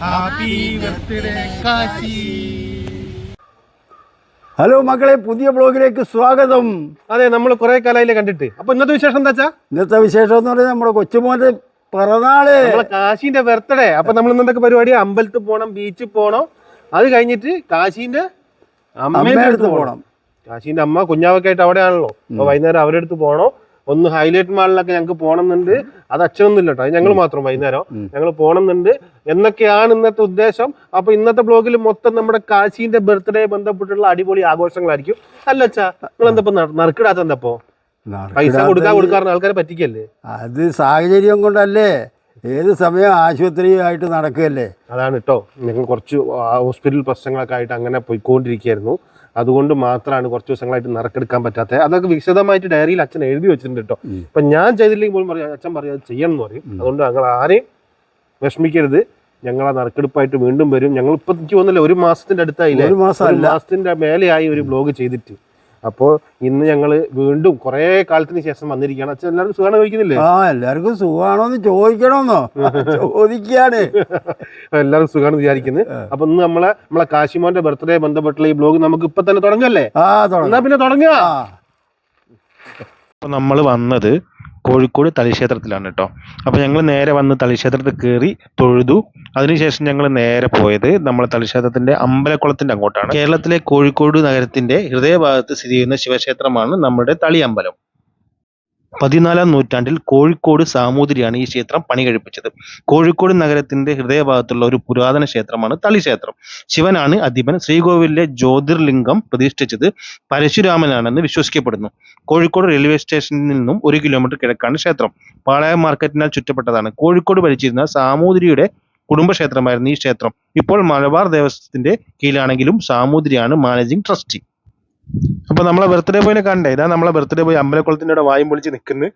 Happy birthday Kashi. Hello മക്കളെ പുതിയ ബ്ലോഗിലേക്ക് സ്വാഗതം. അതെ നമ്മൾ കുറെ കാലമായില്ലേ കണ്ടിട്ട്. അപ്പൊ ഇന്നത്തെ വിശേഷം എന്താ വെച്ചാ ഇന്നത്തെ വിശേഷം എന്ന് പറയുന്നത് നമ്മുടെ കൊച്ചുമോന്റെ പിറന്നാൾ. നമ്മളെ കാശിന്റെ ബർത്ത്ഡേ. അപ്പൊ നമ്മൾ ഇന്നത്തെ പരിപാടി? അമ്പലത്തിൽ പോണം ബീച്ചിൽ പോണം. അത് കഴിഞ്ഞിട്ട് കാശിന്റെ അമ്മയുടെ അടുത്ത് പോണം. കാശിന്റെ അമ്മ കുഞ്ഞാവൊക്കെ ആയിട്ട് അവിടെയാണല്ലോ. അപ്പൊ വൈകുന്നേരം അവരുടെ അടുത്ത് പോണോ. ഒന്ന് ഹൈലൈറ്റ് മാളിലൊക്കെ ഞങ്ങൾക്ക് പോകണമെന്നുണ്ട് അത് അച്ഛനൊന്നും ഇല്ല കേട്ടോ അത് ഞങ്ങൾ മാത്രം വൈകുന്നേരം. ഞങ്ങൾ പോകണമെന്നുണ്ട് എന്നൊക്കെയാണ് ഇന്നത്തെ ഉദ്ദേശം. അപ്പൊ ഇന്നത്തെ ബ്ലോഗിൽ മൊത്തം നമ്മുടെ കാശിന്റെ ബർത്ത്ഡേ ബന്ധപ്പെട്ടുള്ള അടിപൊളി ആഘോഷങ്ങളായിരിക്കും. അല്ല അച്ഛാ നിങ്ങൾ എന്താ നറുക്കിടാത്ത എന്താപ്പോ? പൈസ കൊടുക്കാൻ കൊടുക്കാറുണ്ട് ആൾക്കാരെ പറ്റിക്കല്ലേ? അത് സാഹചര്യം കൊണ്ടല്ലേ. ഏത് സമയം ആശുപത്രിയായിട്ട് നടക്കുകയല്ലേ അതാണ് കേട്ടോ ഞങ്ങൾ കുറച്ച് ഹോസ്പിറ്റൽ പ്രശ്നങ്ങളൊക്കെ ആയിട്ട് അങ്ങനെ പോയിക്കൊണ്ടിരിക്കുകയായിരുന്നു. അതുകൊണ്ട് മാത്രമാണ് കുറച്ച് ദിവസങ്ങളായിട്ട് നറുക്കെടുക്കാൻ പറ്റാത്തത്. അതൊക്കെ വിശദമായിട്ട് ഡയറിയിൽ അച്ഛൻ എഴുതി വെച്ചിട്ടുണ്ട് കേട്ടോ. ഇപ്പൊ ഞാൻ ചെയ്തില്ലെങ്കിൽ പോലും പറയാം അച്ഛൻ പറയും അത് ചെയ്യണം എന്ന് പറയും അതുകൊണ്ട് ഞങ്ങൾ ആരെയും വിഷമിക്കരുത്. ഞങ്ങൾ ആ നറുക്കെടുപ്പായിട്ട് വീണ്ടും വരും. ഞങ്ങൾ ഇപ്പൊ എനിക്ക് തോന്നുന്നില്ല ഒരു മാസത്തിന്റെ അടുത്തായില്ലേ? ഒരു മാസത്തിന്റെ മേലെയായി ഒരു ബ്ലോഗ് ചെയ്തിട്ട്. അപ്പോൾ ഇന്ന് ഞങ്ങൾ വീണ്ടും കുറേ കാലത്തിന് ശേഷം വന്നിരിക്കുകയാണ്. അച്ഛൻ എല്ലാവരും സുഖമാണ് കഴിക്കുന്നില്ലേ ആ എല്ലാവർക്കും സുഖമാണോന്ന് ചോദിക്കണമെന്നോ ചോദിക്കാണ്. എല്ലാവരും സുഖമാണ് വിചാരിക്കുന്നത് അപ്പൊ ഇന്ന് നമ്മളെ നമ്മളെ കാശിമോന്റെ ബർത്ത്ഡേ ബന്ധപ്പെട്ടുള്ള ഈ ബ്ലോഗ് നമുക്ക് ഇപ്പൊ തന്നെ തുടങ്ങല്ലേ ആ എന്നാ തുടങ്ങാം പിന്നെ തുടങ്ങുക. ആ. അപ്പോൾ നമ്മൾ വന്നത് കോഴിക്കോട് തളിക്ഷേത്രത്തിലാണ് കേട്ടോ അപ്പോൾ ഞങ്ങൾ നേരെ വന്ന് തളിക്ഷേത്രത്തിൽ കയറി തൊഴുതു. അതിനുശേഷം ഞങ്ങൾ നേരെ പോയത് നമ്മൾ തളിക്ഷേത്രത്തിന്റെ അമ്പലക്കുളത്തിന്റെ അങ്ങോട്ടാണ്. കേരളത്തിലെ കോഴിക്കോട് നഗരത്തിന്റെ ഹൃദയഭാഗത്ത് സ്ഥിതി ചെയ്യുന്ന ശിവക്ഷേത്രമാണ് നമ്മുടെ തളി അമ്പലം പതിനാലാം നൂറ്റാണ്ടിൽ കോഴിക്കോട് സാമൂതിരിയാണ് ഈ ക്ഷേത്രം പണി കഴിപ്പിച്ചത് കോഴിക്കോട് നഗരത്തിന്റെ ഹൃദയഭാഗത്തുള്ള ഒരു പുരാതന ക്ഷേത്രമാണ് തളി ക്ഷേത്രം ശിവനാണ് അധിപൻ. ശ്രീകോവിലിലെ ജ്യോതിർലിംഗം പ്രതിഷ്ഠിച്ചത് പരശുരാമനാണെന്ന് വിശ്വസിക്കപ്പെടുന്നു. കോഴിക്കോട് റെയിൽവേ സ്റ്റേഷനിൽ നിന്നും ഒരു കിലോമീറ്റർ കിഴക്കാണ് ക്ഷേത്രം. പാളയം മാർക്കറ്റിനാൽ ചുറ്റപ്പെട്ടതാണ്. കോഴിക്കോട് ഭരിച്ചിരുന്ന സാമൂതിരിയുടെ കുടുംബക്ഷേത്രമായിരുന്നു ഈ ക്ഷേത്രം. ഇപ്പോൾ മലബാർ ദേവസ്വത്തിന്റെ കീഴിലാണെങ്കിലും സാമൂതിരിയാണ് മാനേജിംഗ് ട്രസ്റ്റി അപ്പൊ നമ്മളെ ബർത്ത്ഡേ ബോയിനെ കണ്ടേ. ഇതാ നമ്മളെ ബർത്ത്ഡേ ബോയ് അമ്പലക്കുളത്തിന്റെ അവിടെ വായും പൊളിച്ച് നിൽക്കുന്ന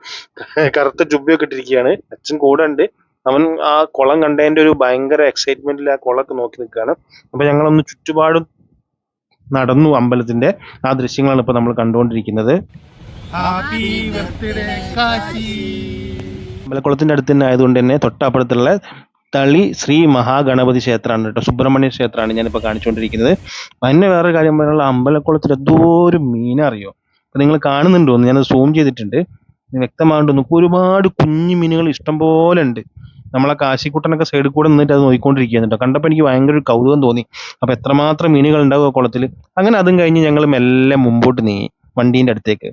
കറുത്ത ജുബ്ബയൊക്കെ ഇട്ടിരിക്കുകയാണ്. അച്ഛൻ കൂടെ ഉണ്ട്. അവൻ ആ കുളം കണ്ടതിന്റെ ഒരു ഭയങ്കര എക്സൈറ്റ്മെന്റിൽ ആ കുളമൊക്കെ നോക്കി നിൽക്കുകയാണ്. അപ്പൊ ഞങ്ങളൊന്ന് ചുറ്റുപാടും നടന്നു അമ്പലത്തിന്റെ ആ ദൃശ്യങ്ങളാണ് ഇപ്പൊ നമ്മൾ കണ്ടുകൊണ്ടിരിക്കുന്നത്. അമ്പലക്കുളത്തിന്റെ അടുത്ത് തന്നെ ആയതുകൊണ്ട് തന്നെ തൊട്ടപ്പുറത്തുള്ള തളി ശ്രീ മഹാഗണപതി ക്ഷേത്രമാണ് കേട്ടോ. സുബ്രഹ്മണ്യ ക്ഷേത്രമാണ് ഞാനിപ്പോൾ കാണിച്ചുകൊണ്ടിരിക്കുന്നത് പിന്നെ വേറൊരു കാര്യം പറയാനുള്ള അമ്പലക്കുളത്തിൽ എന്തോ ഒരു മീനറിയോ? അപ്പൊ നിങ്ങൾ കാണുന്നുണ്ടോ എന്ന്? ഞാനത് സൂം ചെയ്തിട്ടുണ്ട്. ഇത് വ്യക്തമായിട്ട് നോക്കൂ ഒരുപാട് കുഞ്ഞു മീനുകൾ ഇഷ്ടം പോലെ ഉണ്ട്. നമ്മളെ കാശിക്കുട്ടനൊക്കെ സൈഡിൽ കൂടെ നിന്നിട്ട് അത് നോക്കിക്കൊണ്ടിരിക്കുകയാണ് കേട്ടോ. കണ്ടപ്പോൾ എനിക്ക് ഭയങ്കര ഒരു കൗതുകം തോന്നി. അപ്പൊ എത്രമാത്രം മീനുകൾ ഉണ്ടാവും ആ കുളത്തിൽ അങ്ങനെ അതും കഴിഞ്ഞ് ഞങ്ങൾ മെല്ലെ മുമ്പോട്ട് നീങ്ങി വണ്ടീന്റെ അടുത്തേക്ക്.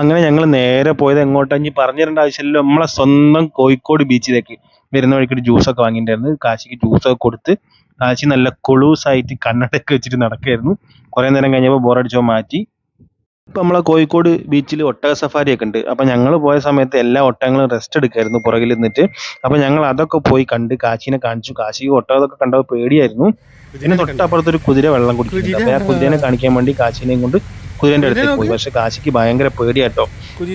അങ്ങനെ ഞങ്ങൾ നേരെ പോയത് എങ്ങോട്ടാ ഇനി പറഞ്ഞു തരേണ്ട ആവശ്യമില്ലല്ലോ. നമ്മളെ സ്വന്തം കോഴിക്കോട് ബീച്ചിലേക്ക് വരുന്ന വഴിക്ക് ഒരു ജ്യൂസൊക്കെ വാങ്ങിയിട്ടുണ്ടായിരുന്നു. കാശിക്ക് ജ്യൂസൊക്കെ കൊടുത്ത് കാശി നല്ല കൊളൂസായിട്ട് കണ്ണടയൊക്കെ വെച്ചിട്ട് നടക്കായിരുന്നു കുറേ നേരം കഴിഞ്ഞപ്പോൾ ബോറടിച്ചോ മാറ്റി. ഇപ്പം നമ്മളെ കോഴിക്കോട് ബീച്ചിൽ ഒട്ടക സഫാരി ഒക്കെ ഉണ്ട്. അപ്പം ഞങ്ങൾ പോയ സമയത്ത് എല്ലാ ഒട്ടകങ്ങളും റെസ്റ്റ് എടുക്കായിരുന്നു പുറകിൽ നിന്നിട്ട്. അപ്പം ഞങ്ങൾ അതൊക്കെ പോയി കണ്ട് കാശിനെ കാണിച്ചു. കാശി ഒട്ടകമൊക്കെ കണ്ടപ്പോൾ പേടിയായിരുന്നു. ഇതിന് തൊട്ടപ്പുറത്ത് ഒരു കുതിര വെള്ളം കുടിക്കുന്നുണ്ട്. അപ്പൊ ആ കുതിരനെ കാണിക്കാൻ വേണ്ടി കാശിനെയും കൊണ്ട് കുതിരന്റെ അടുത്തേക്ക് പോയി. പക്ഷെ കാശിക്ക് ഭയങ്കര പേടിയാട്ടോ.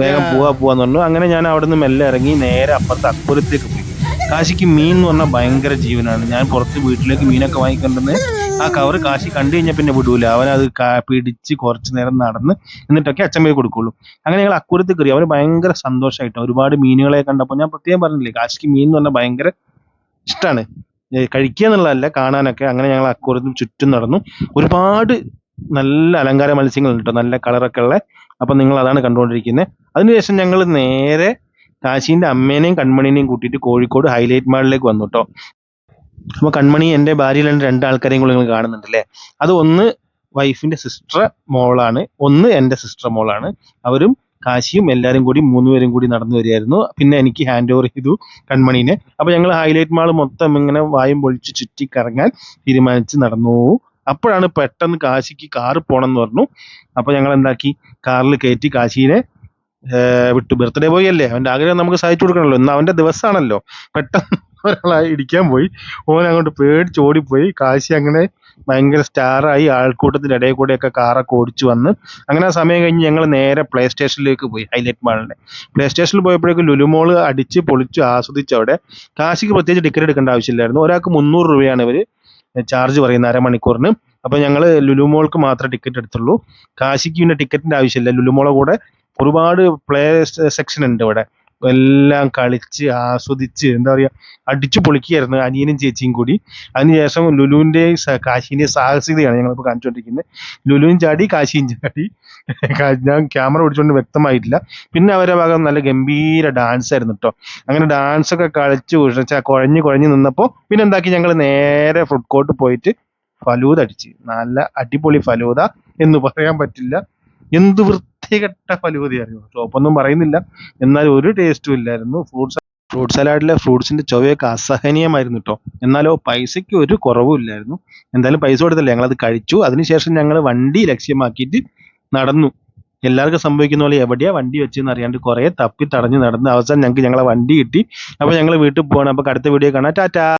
വേഗം പോവാ പോവാന്ന് പറഞ്ഞു. അങ്ങനെ ഞാൻ അവിടെ നിന്ന് മെല്ലെ ഇറങ്ങി നേരെ അപ്പുറത്ത് അക്കുരത്തേക്ക് പോയി. കാശിക്ക് മീൻ എന്ന് പറഞ്ഞാൽ ഭയങ്കര ജീവനാണ്. ഞാൻ പുറത്ത് വീട്ടിലേക്ക് മീനൊക്കെ വാങ്ങിക്കൊണ്ടെന്ന് ആ കവർ കാശി കണ്ടു കഴിഞ്ഞാൽ പിന്നെ വിടൂല. അവൻ അത് പിടിച്ച് കുറച്ചു നേരം നടന്ന് എന്നിട്ടൊക്കെ അച്ഛൻ പോയി കൊടുക്കുള്ളൂ. അങ്ങനെ ഞങ്ങൾ അക്കൂരത്ത് കയറി. അവന് ഭയങ്കര സന്തോഷമായിട്ട് ഒരുപാട് മീനുകളെ കണ്ടപ്പോൾ ഞാൻ പ്രത്യേകം പറഞ്ഞില്ലേ കാശിക്ക് മീൻ എന്ന് പറഞ്ഞാൽ ഭയങ്കര ഇഷ്ടമാണ് കഴിക്കുക എന്നുള്ളതല്ല കാണാനൊക്കെ. അങ്ങനെ ഞങ്ങൾ അക്കൂരത്തും ചുറ്റും നടന്നു. ഒരുപാട് നല്ല അലങ്കാര മത്സ്യങ്ങളുണ്ട് കേട്ടോ നല്ല കളറൊക്കെ ഉള്ളത് അപ്പം നിങ്ങൾ അതാണ് കണ്ടുകൊണ്ടിരിക്കുന്നത് അതിനുശേഷം ഞങ്ങൾ നേരെ കാശീന്റെ അമ്മേനെയും കൺമണിനെയും കൂട്ടിയിട്ട് കോഴിക്കോട് ഹൈലൈറ്റ് മാളിലേക്ക് വന്നു കേട്ടോ അപ്പോൾ കൺമണി എന്റെ ഭാര്യയിലാണ് രണ്ട് ആൾക്കാരെയും കൂടി നിങ്ങൾ കാണുന്നുണ്ടല്ലേ അത് ഒന്ന് വൈഫിന്റെ സിസ്റ്റർ മോളാണ്. ഒന്ന് എന്റെ സിസ്റ്റർ മോളാണ്. അവരും കാശിയും എല്ലാവരും കൂടി മൂന്നുപേരും കൂടി നടന്നു വരികയായിരുന്നു. പിന്നെ എനിക്ക് ഹാൻഡ് ഓവർ ചെയ്തു കൺമണീനെ. അപ്പോൾ ഞങ്ങൾ ഹൈലൈറ്റ് മാൾ മൊത്തം ഇങ്ങനെ വായും പൊളിച്ച് ചുറ്റി കറങ്ങാൻ തീരുമാനിച്ച് നടന്നു. അപ്പോഴാണ് പെട്ടെന്ന് കാശിക്ക് കാറ് പോകണം എന്ന് പറഞ്ഞു. അപ്പോൾ ഞങ്ങൾ എന്താക്കി? കാറിൽ കയറ്റി കാശീനെ വിട്ടു. ബർത്ത്ഡേ ബോയ് അല്ലേ? അവന്റെ ആഗ്രഹം നമുക്ക് സാധിച്ചു കൊടുക്കണമല്ലോ. ഇന്ന് അവന്റെ ദിവസമാണല്ലോ പെട്ടെന്ന് ഒരാളായി ഇടിക്കാൻ പോയി. ഓൻ അങ്ങോട്ട് പേടിച്ച് ഓടിപ്പോയി. കാശി അങ്ങനെ ഭയങ്കര സ്റ്റാറായി ആൾക്കൂട്ടത്തിന്റെ ഇടയിൽ കൂടെയൊക്കെ കാറൊക്കെ ഓടിച്ചു വന്ന്. അങ്ങനെ ആ സമയം കഴിഞ്ഞ് ഞങ്ങൾ നേരെ പ്ലേ സ്റ്റേഷനിലേക്ക് പോയി ഹൈലൈറ്റ് മാളിന്റെ പ്ലേ സ്റ്റേഷനിൽ പോയപ്പോഴേക്കും ലുലുമോൾ അടിച്ച് പൊളിച്ച് ആസ്വദിച്ച് അവിടെ കാശിക്ക് പ്രത്യേകിച്ച് ടിക്കറ്റ് എടുക്കേണ്ട ആവശ്യമില്ലായിരുന്നു. ഒരാൾക്ക് മുന്നൂറ് രൂപയാണ് ഇവർ ചാർജ് പറയുന്നത് അരമണിക്കൂറിന്. അപ്പോൾ ഞങ്ങൾ ലുലുമോൾക്ക് മാത്രമേ ടിക്കറ്റ് എടുത്തുള്ളൂ. കാശിക്ക് പിന്നെ ടിക്കറ്റിന്റെ ആവശ്യമില്ല. ലുലുമോളെ കൂടെ ഒരുപാട് പ്ലേ സെക്ഷൻ ഉണ്ട് ഇവിടെ. എല്ലാം കളിച്ച് ആസ്വദിച്ച് എന്താ പറയുക അടിച്ചു പൊളിക്കുകയായിരുന്നു അനിയനും ചേച്ചിയും കൂടി. അതിനുശേഷം ലുലുവിന്റെയും കാശിന്റെയും സാഹസികതയാണ് ഞങ്ങളിപ്പോൾ കാണിച്ചുകൊണ്ടിരിക്കുന്നത് ലുലുവും ചാടി കാശിയും ചാടി. ഞാൻ ക്യാമറ പിടിച്ചുകൊണ്ട് വ്യക്തമായിട്ടില്ല. പിന്നെ അവരുടെ ഭാഗം നല്ല ഗംഭീര ഡാൻസ് ആയിരുന്നു കേട്ടോ അങ്ങനെ ഡാൻസ് ഒക്കെ കളിച്ച് ഉഴച്ച കുഴഞ്ഞു കുഴഞ്ഞു നിന്നപ്പോൾ പിന്നെ എന്താക്കി ഞങ്ങൾ നേരെ ഫുഡ് കോർട്ട് പോയിട്ട് ഫലൂദ അടിച്ച്. നല്ല അടിപൊളി ഫലൂദ എന്ന് പറയാൻ പറ്റില്ല. എന്ത് വൃത്തികെട്ട ഫലൂതിയായിരുന്നു ടോപ്പൊന്നും പറയുന്നില്ല. എന്നാൽ ഒരു ടേസ്റ്റും ഇല്ലായിരുന്നു. ഫ്രൂട്ട്സ് ഫ്രൂട്ട് സലാഡിലെ ഫ്രൂട്ട്സിന്റെ ചൊവയൊക്കെ അസഹനീയമായിരുന്നു കേട്ടോ എന്നാലോ പൈസയ്ക്ക് ഒരു കുറവും ഇല്ലായിരുന്നു. എന്തായാലും പൈസ കൊടുത്തല്ലേ. അത് കഴിച്ചു. അതിനുശേഷം ഞങ്ങൾ വണ്ടി ലക്ഷ്യമാക്കിയിട്ട് നടന്നു. എല്ലാവർക്കും സംഭവിക്കുന്ന പോലെ എവിടെയാ വണ്ടി വെച്ചെന്ന് അറിയാണ്ട് കുറെ തപ്പി തടഞ്ഞ് നടന്ന് അവസാനം ഞങ്ങൾക്ക് ഞങ്ങളെ വണ്ടി കിട്ടി. അപ്പൊ ഞങ്ങൾ വീട്ടിൽ പോകണം അപ്പൊ അടുത്ത വീഡിയോ കാണാം. ടാറ്റാ!